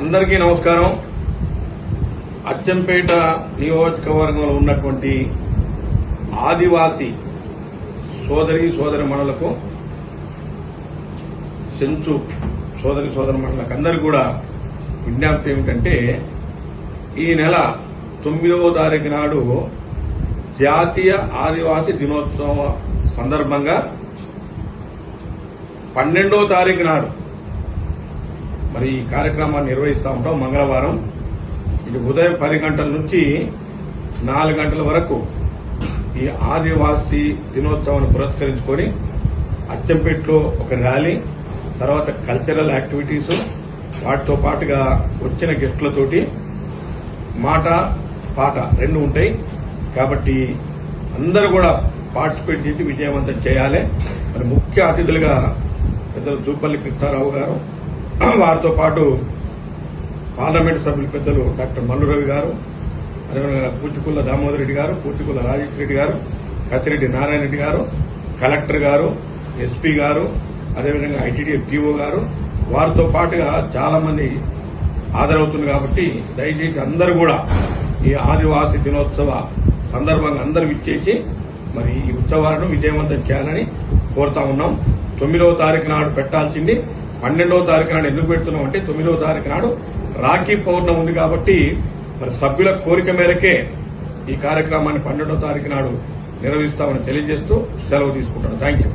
అందరికీ నమస్కారం. అచ్చంపేట నియోజకవర్గంలో ఉన్నటువంటి ఆదివాసీ సోదరి సోదరి మణులకు సెంచు సోదరి సోదరి మణులకు అందరు కూడా విజ్ఞప్తి ఏమిటంటే ఈ నెల తొమ్మిదవ తారీఖు నాడు జాతీయ ఆదివాసీ దినోత్సవం సందర్భంగా పన్నెండవ తారీఖు నాడు మరి ఈ కార్యక్రమాన్ని నిర్వహిస్తూ ఉంటాం మంగళవారం. ఇది ఉదయం పది గంటల నుంచి నాలుగు గంటల వరకు ఈ ఆదివాసీ దినోత్సవాన్ని పురస్కరించుకొని అచ్చంపేటలో ఒక ర్యాలీ తర్వాత కల్చరల్ యాక్టివిటీస్ వాటితో పాటుగా వచ్చిన గెస్టులతోటి మాట పాట రెండు ఉంటాయి. కాబట్టి అందరూ కూడా పార్టిసిపేట్ చేసి విజయవంతం చేయాలి. మరి ముఖ్య అతిథులుగా పెద్దలు జూపల్లి కృష్ణారావు గారు వారితో పాటు పార్లమెంటు సభ్యులు పెద్దలు డాక్టర్ మల్లురవి గారు అదేవిధంగా పూచికుల్ల దామోదర్ రెడ్డి గారు పూచికుల్ల రాజేష్ రెడ్డి గారు కసిరెడ్డి నారాయణ రెడ్డి గారు కలెక్టర్ గారు ఎస్పీ గారు అదేవిధంగా ఐటీడీ పీఓ గారు వారితో పాటుగా చాలా మంది హాజరవుతుంది కాబట్టి దయచేసి అందరూ కూడా ఈ ఆదివాసీ దినోత్సవ సందర్భంగా అందరూ ఇచ్చేసి మరి ఈ ఉత్సవాలను విజయవంతం చేయాలని కోరుతా ఉన్నాం. తొమ్మిదవ తారీఖు నాడు పెట్టాల్సింది పన్నెండవ తారీఖు నాడు ఎందుకు పెడుతున్నాం అంటే తొమ్మిదవ తారీఖు నాడు రాఖీ పౌర్ణం ఉంది కాబట్టి మరి సభ్యుల కోరిక మేరకే ఈ కార్యక్రమాన్ని పన్నెండవ తారీఖు నాడు నిర్వహిస్తామని తెలియజేస్తూ సెలవు తీసుకుంటాను థ్యాంక్ యూ